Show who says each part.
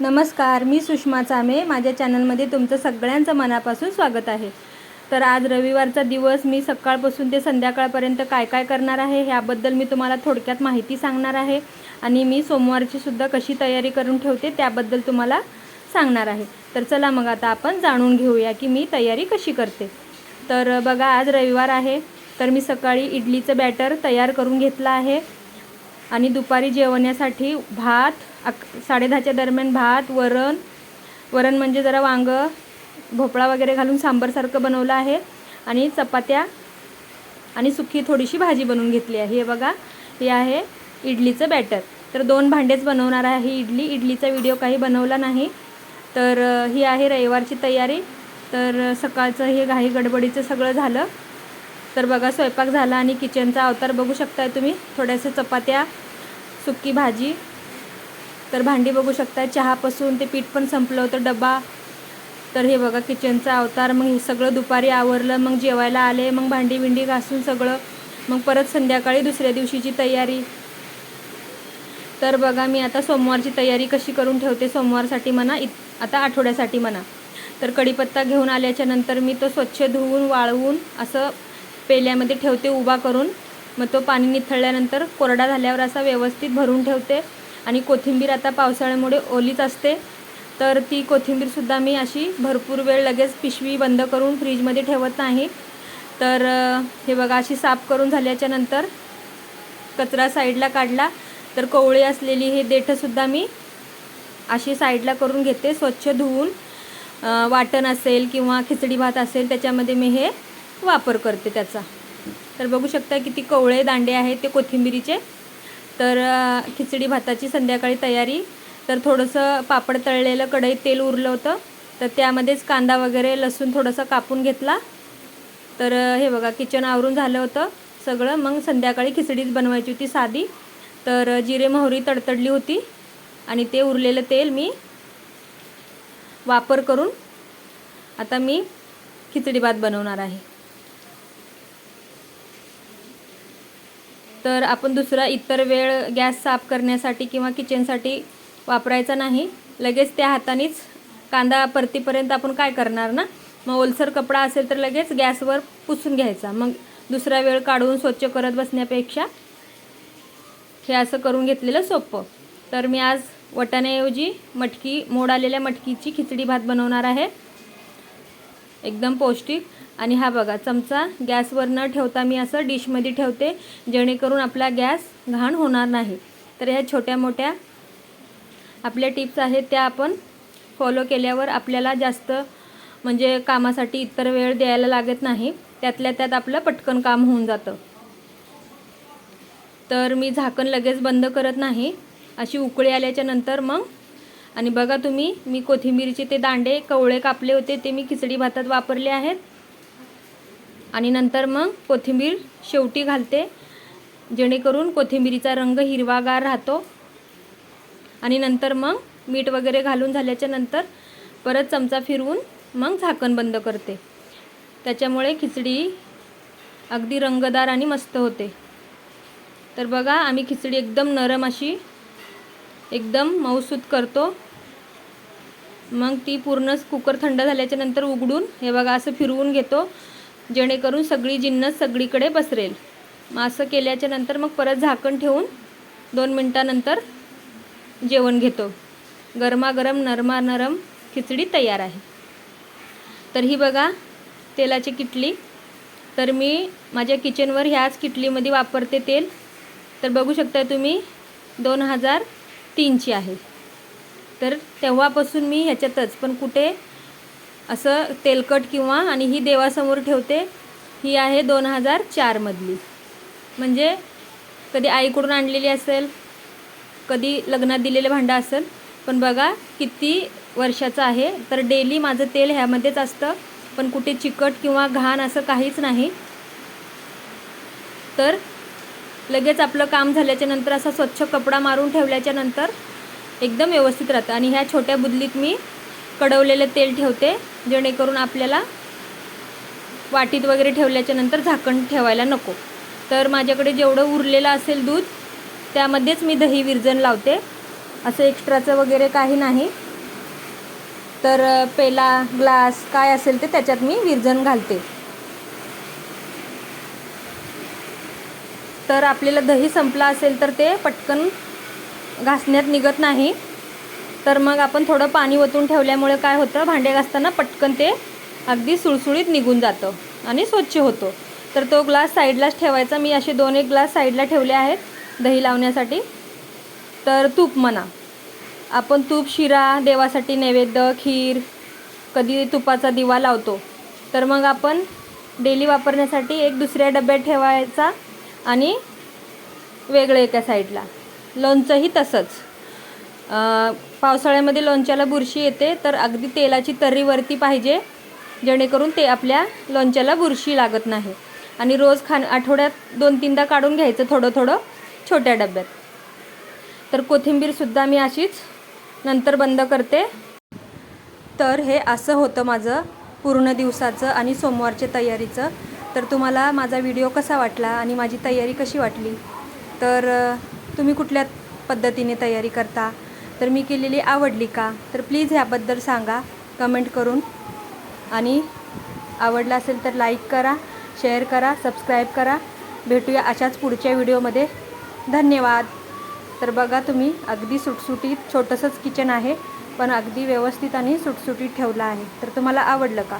Speaker 1: नमस्कार मी सुषमा चामे. माझ्या चॅनलमध्ये तुमचं सगळ्यांचं मनापासून स्वागत आहे. तर आज रविवारचा दिवस मी सकाळपासून ते संध्याकाळपर्यंत काय काय करणार आहे ह्याबद्दल मी तुम्हाला थोडक्यात माहिती सांगणार आहे आणि मी सोमवारची सुद्धा कशी तयारी करून ठेवते त्याबद्दल तुम्हाला सांगणार आहे. तर चला मग आता आपण जाणून घेऊया की मी तयारी कशी करते. तर बघा आज रविवार आहे. तर मी सकाळी इडलीचं बॅटर तयार करून घेतलं आहे. आणि दुपारी जेवण्यासाठी भात अक साडेदहाच्या दरम्यान भात वरण. वरण म्हणजे जरा वांगं भोपळा वगैरे घालून सांबरसारखं बनवलं आहे. आणि चपात्या आणि सुकी थोडीशी भाजी बनवून घेतली आहे. हे बघा हे आहे इडलीचं बॅटर. तर दोन भांडेच बनवणार आहे इडली. इडलीचा व्हिडिओ काही बनवला नाही. तर ही आहे रविवारची तयारी. तर सकाळचं हे घाई गडबडीचं सगळं झालं. तर बघा स्वयंपाक झाला आणि किचनचा अवतार बघू शकताय तुम्ही. थोड्याशा चपात्या सुकी भाजी तर भांडी बघू शकताय. चहापासून ते पीठ पण संपलं होतं डबा. तर हे बघा किचनचा अवतार. मग हे सगळं दुपारी आवरलं मग जेवायला आले मग भांडी बिंडी घासून सगळं. मग परत संध्याकाळी दुसऱ्या दिवशीची तयारी. तर बघा मी आता सोमवारची तयारी कशी करून ठेवते सोमवारसाठी म्हणा इत आता आठवड्यासाठी म्हणा. तर कढीपत्ता घेऊन आल्याच्यानंतर मी तो स्वच्छ धुवून वाळवून असं पेल्यामध्ये ठेवते उभा करून. मग तो पाणी निथळल्यानंतर कोरडा झाल्यावर असा व्यवस्थित भरून ठेवते. आणि कोथिंबीर आता पावसाळ्यामुळे ओलीच असते. तर ती कोथिंबीरसुद्धा मी अशी भरपूर वेळ लगेच पिशवी बंद करून फ्रीजमध्ये ठेवत नाही. तर हे बघा अशी साफ करून झाल्याच्यानंतर कचरा साईडला काढला. तर कोवळी असलेली हे देठंसुद्धा मी अशी साईडला करून घेते स्वच्छ धुवून. वाटण असेल किंवा खिचडी भात असेल त्याच्यामध्ये मी हे वापर करते त्याचा. तर बघू शकता किती कवळे दांडे आहेत ते कोथिंबिरीचे. तर खिचडी भाताची संध्याकाळी तयारी. तर थोडंसं पापड तळलेलं कढईत तेल उरलं होतं. तर त्यामध्येच कांदा वगैरे लसूण थोडंसं कापून घेतला. तर हे बघा किचन आवरून झालं होतं सगळं. मग संध्याकाळी खिचडीच बनवायची होती साधी. तर जिरे मोहरी तडतडली होती. आणि ते उरलेलं तेल मी वापर करून आता मी खिचडी भात बनवणार आहे. तर आपण दुसरा इतर वेळ गॅस साफ करण्यासाठी किंवा किचनसाठी वापरायचा नाही. लगेच त्या हातानेच कांदा परतीपर्यंत आपण काय करणार ना? मग ओलसर कपडा असेल तर लगेच गॅसवर पुसून घ्यायचा. मग दुसरा वेळ काढून स्वच्छ करत बसण्यापेक्षा हे असं करून घेतलेलं सोपं. तर मी आज वटाण्याऐवजी मटकी मोड आलेल्या मटकीची खिचडी भात बनवणार आहे. एकदम पौष्टिक. आणि हा बघा चमचा गॅसवर न ठेवता मी असं डिशमध्ये ठेवते जेणेकरून आपला गॅस घाण होणार नाही. तर ह्या छोट्या मोठ्या आपल्या टिप्स आहेत त्या आपण फॉलो केल्यावर आपल्याला जास्त म्हणजे कामासाठी इतर वेळ द्यायला लागत नाही. त्यातल्या त्यात आपलं पटकन काम होऊन जातं. तर मी झाकण लगेच बंद करत नाही. अशी उकळी आल्याच्यानंतर मग आणि बघा तुम्ही मी कोथिंबीरचे ते दांडे कवळे कापले होते ते मी खिचडी भातात वापरले आहेत. आणि नंतर मग कोथिंबीर शेवटी घालते जेणेकरून कोथिंबीरीचा रंग हिरवागार राहतो. आणि नंतर मग मीठ वगैरे घालून झाल्याच्यानंतर परत चमचा फिरवून मग झाकण बंद करते. त्याच्यामुळे खिचडी अगदी रंगदार आणि मस्त होते. तर बघा आम्ही खिचडी एकदम नरम अशी एकदम मऊसूत करतो. मग ती पूर्ण कुकर थंड झाल्याच्यानंतर उघडून हे बघा असं फिरवून घेतो. जेणेकरून सगळी जिन्नस सगळीकडे पसरेल. मग असं केल्याच्यानंतर मग परत झाकण ठेवून दोन मिनटानंतर जेवण घेतो. गरमागरम नरमा नरम खिचडी तयार आहे. तर ही बघा तेलाची किटली. तर मी माझ्या किचनवर ह्याच किटलीमध्ये वापरते तेल. तर बघू शकता तुम्ही दोन हजार तीनची आहे. तर तेव्हापासून मी ह्याच्यातच पण कुठे असं तेलकट किंवा आणि ही देवासमोर ठेवते ही आहे दोन हजार चारमधली म्हणजे कधी आईकडून आणलेली असेल कधी लग्नात दिलेलं भांडं असेल पण बघा किती वर्षाचं आहे. तर डेली माझं तेल ह्यामध्येच असतं पण कुठे चिकट किंवा घाण असं काहीच नाही. तर लगेच आपलं काम झाल्याच्यानंतर असा स्वच्छ कपडा मारून ठेवल्याच्या नंतर एकदम व्यवस्थित राहतं. आणि ह्या छोट्या बुदलीत मी कडवलेलं तेल ठेवते जेणेकरून आपल्याला वाटीत वगैरे ठेवल्याच्या नंतर झाकण ठेवायला नको. तर माझ्याकडे जेवढं उरलेलं असेल दूध त्यामध्येच मी दही विरजन लावते. असं एक्स्ट्राचं वगैरे काही नाही. तर पेला ग्लास काय असेल ते त्याच्यात मी विरजन घालते. तर आपल्याला दही संपला असेल तर ते पटकन घासण्यात निघत नाही. तर मग आपण थोडं पाणी ओतून ठेवल्यामुळे काय होतं? भांडे घासताना पटकन ते अगदी सुळसुळीत निघून जातं आणि स्वच्छ होतो. तर तो ग्लास साईडलाच ठेवायचा. मी असे दोन एक ग्लास साईडला ठेवले आहेत दही लावण्यासाठी. तर तूप म्हणा. आपण तूप शिरा देवासाठी नैवेद्य खीर कधी तुपाचा दिवा लावतो. तर मग आपण डेली वापरण्यासाठी एक दुसऱ्या डब्यात ठेवायचा आणि वेगळं एका साईडला. लोणचंही तसंच. पावसाळ्यामध्ये लोणच्याला बुरशी येते तर अगदी तेलाची तर्रीवरती पाहिजे जेणेकरून ते आपल्या लोणच्याला बुरशी लागत नाही. आणि रोज खाण आठवड्यात दोन तीनदा काढून घ्यायचं थोडं थोडं छोट्या डब्यात. तर कोथिंबीरसुद्धा मी अशीच नंतर बंद करते. तर हे असं होतं माझं पूर्ण दिवसाचं आणि सोमवारच्या तयारीचं. तर तुम्हाला माझा व्हिडिओ कसा वाटला आणि माझी तयारी कशी वाटली? तर तुम्ही कुठल्या पद्धतीने तयारी करता? तर मी केलेली आवडली का तर प्लीज ह्याबद्दल सांगा कमेंट करून. आणि आवडला असेल तर लाईक करा शेअर करा सबस्क्राईब करा. भेटूया अशाच पुढच्या व्हिडिओमध्ये धन्यवाद. तर बघा तुम्ही अगदी सुटसुटीत छोटंसंच किचन आहे पण अगदी व्यवस्थित आणि सुटसुटीत ठेवलं आहे. तर तुम्हाला आवडलं का?